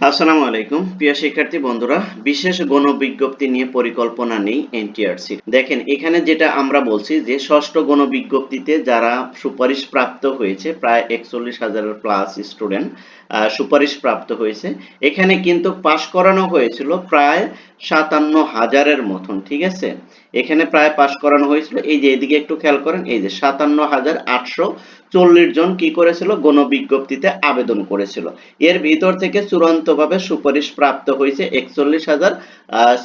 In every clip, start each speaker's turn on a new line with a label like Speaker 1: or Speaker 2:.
Speaker 1: আসসালামু আলাইকুম। প্রিয় শিক্ষার্থী বন্ধুরা, বিশেষ গণবিজ্ঞপ্তি নিয়ে পরিকল্পনা নেই এনটিআরসি। দেখেন, এখানে যেটা আমরা বলছি যে, ষষ্ঠ গণবিজ্ঞপ্তিতে যারা সুপারিশ প্রাপ্ত হয়েছে, প্রায় একচল্লিশ হাজারের প্লাস স্টুডেন্ট সুপারিশ প্রাপ্ত হয়েছে। এখানে কিন্তু পাশ করানো হয়েছিল প্রায় সাতান্ন হাজারের মতন, ঠিক আছে? এখানে প্রায় পাশ করানো হয়েছিল। এই যে এদিকে একটু খেয়াল করেন, এই যে সাতান্ন হাজার আটশো চল্লিশ জন কি করেছিল? গণবিজ্ঞপ্তিতে আবেদন করেছিল। এর ভিতর থেকে চূড়ান্তভাবে সুপারিশ প্রাপ্ত হয়েছে একচল্লিশ হাজার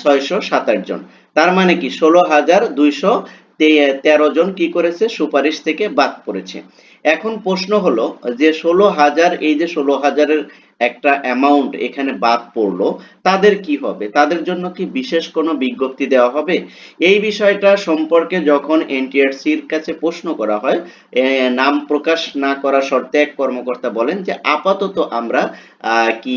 Speaker 1: ছয়শো সাতাশ জন। তার মানে কি ষোলো হাজার দুইশো তেরো জন কি করেছে? সুপারিশ থেকে বাদ পড়েছে। এখন প্রশ্ন হলো যে ষোলো হাজার এই যে ষোলো হাজারের একটা অ্যামাউন্ট এখানে বাদ পড়ল, তাদের কি হবে? তাদের জন্য কি বিশেষ কোনো বিজ্ঞপ্তি দেওয়া হবে? এই বিষয়টা সম্পর্কে যখন এনটিআরসির কাছে প্রশ্ন করা হয় নাম প্রকাশ না করা শর্তে এক কর্মকর্তা বলেন যে, আপাতত আমরা কি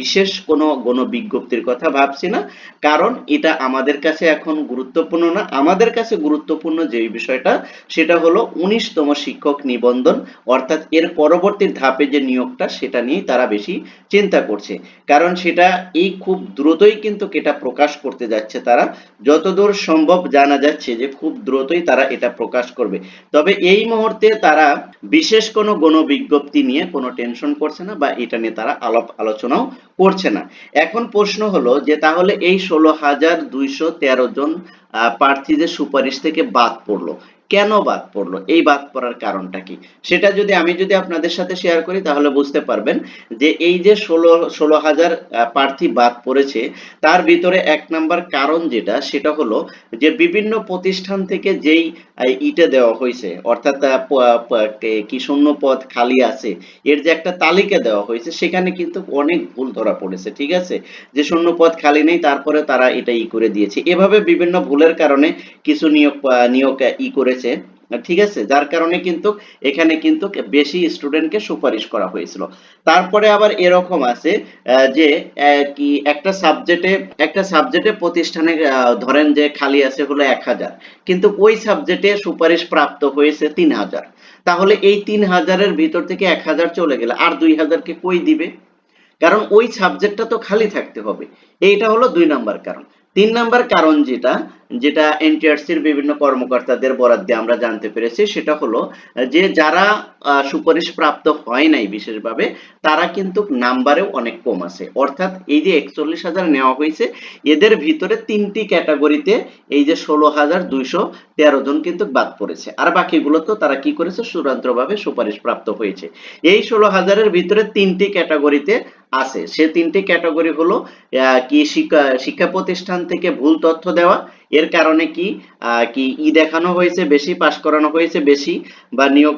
Speaker 1: বিশেষ কোনো গণবিজ্ঞপ্তির কথা ভাবছি না, কারণ এটা আমাদের কাছে এখন গুরুত্বপূর্ণ না। আমাদের কাছে গুরুত্বপূর্ণ যে বিষয়টা, সেটা হলো উনিশতম শিক্ষক নিবন্ধন, অর্থাৎ এর পরবর্তী ধাপে যে নিয়োগটা, সেটা নিয়েই তারা বেশি বেশি চিন্তা করছে। কারণ সেটা এই খুব দ্রুতই কিন্তু এটা প্রকাশ করতে যাচ্ছে তারা। যতদূর সম্ভব জানা যাচ্ছে যে খুব দ্রুতই তারা এটা প্রকাশ করবে। তবে এই মুহূর্তে তারা বিশেষ কোনো গণবিজ্ঞপ্তি নিয়ে কোনো টেনশন করছে না বা এটা নিয়ে তারা আলাপ আলোচনাও করছে না। এখন প্রশ্ন হলো যে তাহলে এই ষোলো হাজার দুইশো তেরো জন প্রার্থীদের সুপারিশ থেকে বাদ পড়ল। কেন বাদ পড়ল? এই বাদ পড়ার কারণটা কি? সেটা যদি আমি যদি আপনাদের সাথে শেয়ার করি, তাহলে বুঝতে পারবেন যে এই যে ষোলো ষোলো হাজার প্রার্থী বাদ পড়েছে, তার ভিতরে এক নাম্বার কারণ যেটা, সেটা হলো যে বিভিন্ন প্রতিষ্ঠান থেকে যেই ইটে দেওয়া হয়েছে, অর্থাৎ কি শূন্য পদ খালি আছে, এর যে একটা তালিকা দেওয়া হয়েছে, সেখানে কিন্তু অনেক ভুল ধরা পড়েছে, ঠিক আছে? যে শূন্য পদ খালি নেই, তারপরে তারা এটা ই করে দিয়েছে। এভাবে বিভিন্ন ভুলের কারণে কিছু নিয়োগ নিয়োগ ই করেছে। ঠিক আছে? যার কারণে কিন্তু এখানে কিন্তু বেশি স্টুডেন্টকে সুপারিশ করা হয়েছিল। তারপরে আবার এরকম আছে যে কি একটা সাবজেক্টে একটা সাবজেক্টে প্রতিষ্ঠানে ধরেন যে খালি আছে হলো এক হাজার। কিন্তু ওই সাবজেক্টে সুপারিশ প্রাপ্ত হয়েছে তিন হাজার। তাহলে এই তিন হাজারের ভিতর থেকে এক হাজার চলে গেলে আর দুই হাজারকে কই দিবে? কারণ ওই সাবজেক্টটা তো খালি থাকতে হবে। এইটা হলো দুই নাম্বার কারণ। তিন নাম্বার কারণ যেটা যেটা এনটিআরসির বিভিন্ন কর্মকর্তাদের বরাদ দিয়ে আমরা জানতে পেরেছি, সেটা হলো, যে যারা সুপারিশ প্রাপ্ত হয় নাই বিশেষভাবে, তারা কিন্তু নাম্বারেও অনেক কম আছে। অর্থাৎ এই যে একচল্লিশ হাজার নেওয়া হয়েছে, এদের ভিতরে তিনটি ক্যাটাগরিতে এই যে ষোলো হাজার দুইশো তেরো জন কিন্তু বাদ পড়েছে। আর বাকিগুলো তো তারা কি করেছে? চূড়ান্তভাবে সুপারিশ প্রাপ্ত হয়েছে। এই ষোলো হাজারের ভিতরে তিনটি ক্যাটাগরিতে আছে। সে তিনটি ক্যাটাগরি হলো কি শিক্ষা শিক্ষা প্রতিষ্ঠান থেকে ভুল তথ্য দেওয়া এর কারণে কি কি ই দেখানো হয়েছে বেশি পাশ করানো হয়েছে বেশি, বা নিয়োগ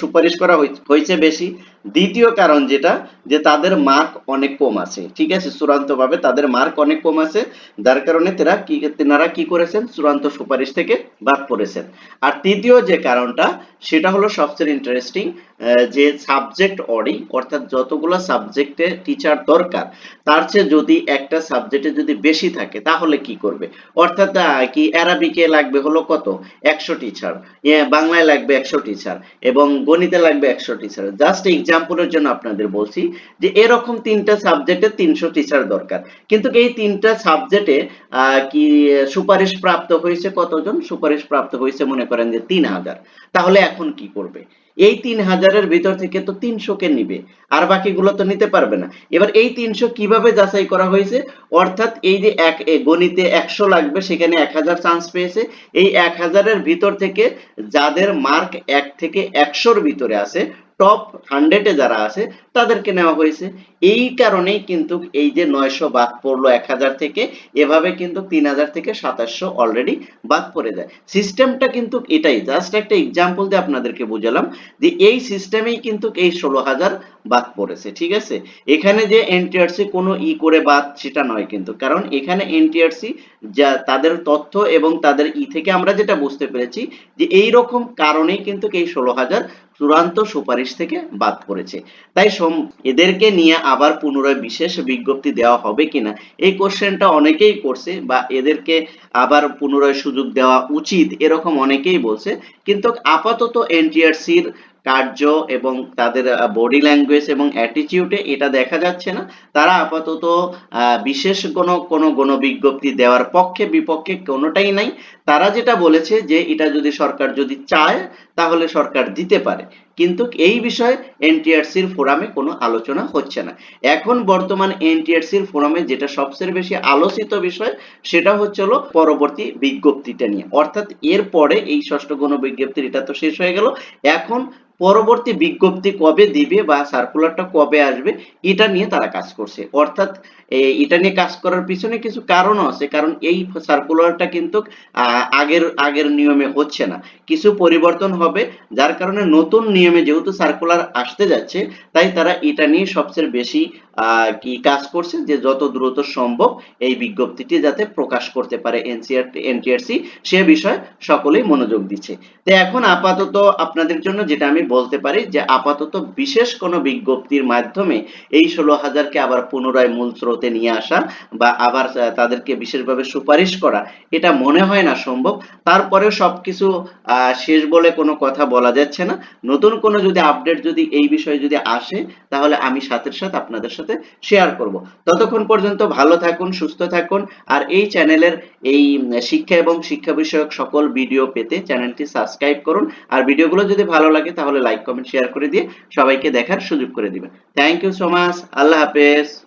Speaker 1: সুপারিশ করা হয়েছে বেশি দ্বিতীয় কারণ যেটা, যে তাদের মার্ক অনেক কম আছে, ঠিক আছে? চূড়ান্ত ভাবে তাদের মার্ক অনেক কম আছে, যার কারণে তারা কি তেনারা কি করেছেন? চূড়ান্ত সুপারিশ থেকে বাদ পড়েছেন। আর তৃতীয় যে কারণটা, সেটা হলো সবচেয়ে ইন্টারেস্টিং যে সাবজেক্ট অডি অর্থাৎ যতগুলো সাবজেক্টে টিচার দরকার, তার চেয়ে যদি একটা সাবজেক্টে যদি বেশি থাকে, তাহলে কি করবে? অর্থাৎ কি অ্যারাবিকে লাগবে হলো কত? একশো টিচার বাংলায় লাগবে একশো টিচার এবং গণিতে লাগবে একশো টিচার জাস্ট এক্সাম্পলের জন্য আপনাদের বলছি যে এরকম তিনটা সাবজেক্টে তিনশো টিচার দরকার। কিন্তু এই তিনটা সাবজেক্টে কি সুপারিশ প্রাপ্ত হয়েছে কতজন? সুপারিশ প্রাপ্ত হয়েছে মনে করেন যে তিন হাজার। তাহলে এখন কি করবে? এই তিন হাজারের ভিতর থেকে তো তিনশো কে নিবে, আর বাকিগুলো তো নিতে পারবে না। এবার এই তিনশো কীভাবে যাচাই করা হয়েছে? অর্থাৎ এই যে এক গণিতে একশো লাগবে, সেখানে এক হাজার চান্স পেয়েছে। এই এক হাজারের ভিতর থেকে যাদের মার্ক এক থেকে একশোর ভিতরে আছে টপ হান্ড্রেডে যারা আছে তাদেরকে নেওয়া হয়েছে। এই কারণেই কিন্তু এই যে নয়শো বাদ পড়ল এক হাজার থেকে, এভাবে কিন্তু তিন হাজার থেকে সাতাশশো অলরেডি বাদ পড়ে যায়। সিস্টেমটা কিন্তু এটাই জাস্ট একটা এক্সাম্পল দিয়ে আপনাদেরকে বুঝালাম যে এই সিস্টেমেই কিন্তু এই ষোলো হাজার বাদ পড়েছে, ঠিক আছে? এখানে যে এনটিআরসি কোনো ই করে বাদ সেটা নয় কিন্তু, কারণ এখানে এনটিআরসি যা তাদের তথ্য এবং তাদের ই থেকে আমরা যেটা বুঝতে পেরেছি যে এই রকম কারণেই কিন্তু এই ষোলো হাজার চূড়ান্ত সুপারিশ থেকে বাদ পড়েছে। তাই এদেরকে নিয়ে আবার পুনরায় বিশেষ বিজ্ঞপ্তি দেওয়া হবে কিনা? এই কোশ্চেনটা অনেকেই করছে বা এদেরকে আবার পুনরায় সুযোগ দেওয়া উচিত এরকম অনেকেই বলছে। কিন্তু আপাতত এনটিআরসির কার্য এবং তাদের বডি ল্যাঙ্গুয়েজ এবং অ্যাটিটিউডে এটা দেখা যাচ্ছে না। তারা আপাতত বিশেষ কোনো কোনো গণবিজ্ঞপ্তি দেওয়ার পক্ষে, বিপক্ষে কোনোটাই নাই। তারা যেটা বলেছে যে এটা যদি সরকার যদি চায়, তাহলে সরকার দিতে পারে। কিন্তু এই বিষয়ে এনটিআরসির ফোরামে কোনো আলোচনা হচ্ছে না। এখন বর্তমান এনটিআরসির ফোরামে যেটা সবচেয়ে বেশি আলোচিত বিষয়, সেটা হচ্ছে হলো পরবর্তী বিজ্ঞপ্তিটা নিয়ে। অর্থাৎ এরপরে এই ষষ্ঠ গণবিজ্ঞপ্তির এটা তো শেষ হয়ে গেল। এখন পরবর্তী বিজ্ঞপ্তি কবে দিবে বা সার্কুলারটা কবে আসবে, এটা নিয়ে তারা কাজ করছে। অর্থাৎ এটা নিয়ে কাজ করার পিছনে কিছু কারণও আছে, কারণ এই সার্কুলারটা কিন্তু আগের আগের নিয়মে হচ্ছে না। কিছু পরিবর্তন হবে, যার কারণে নতুন নিয়মে যেহেতু সার্কুলার আসতে যাচ্ছে, তাই তারা এটা নিয়ে সবচেয়ে বেশি কি কাজ করছে যে যত দ্রুত সম্ভব এই বিজ্ঞপ্তিটি যাতে প্রকাশ করতে পারে এনসিআর, এনটিআরসি, সে বিষয়ে সকলেই মনোযোগ দিচ্ছে। তো এখন আপাতত আপনাদের জন্য যেটা আমি বলতে পারি যে আপাতত বিশেষ কোনো বিজ্ঞপ্তির মাধ্যমে এই ষোলো হাজারকে আবার পুনরায় মূল স্রোতে নিয়ে আসা বা আবার তাদেরকে বিশেষভাবে সুপারিশ করা, এটা মনে হয় না সম্ভব। তারপরেও সবকিছু শেষ বলে কোনো কথা বলা যাচ্ছে না। নতুন কোনো যদি আপডেট যদি এই বিষয়ে যদি আসে, তাহলে আমি সাথে সাথে আপনাদের সাথে শেয়ার করব। ততক্ষণ পর্যন্ত ভালো থাকুন, সুস্থ থাকুন, আর এই চ্যানেলের এই শিক্ষা এবং শিক্ষা বিষয়ক সকল ভিডিও পেতে চ্যানেলটি সাবস্ক্রাইব করুন। আর ভিডিওগুলো যদি ভালো লাগে, তাহলে লাইক কমেন্ট শেয়ার করে দিয়ে সবাইকে দেখার সুযোগ করে দিবেন। থ্যাংক ইউ সো মাচ আল্লাহ হাফেজ।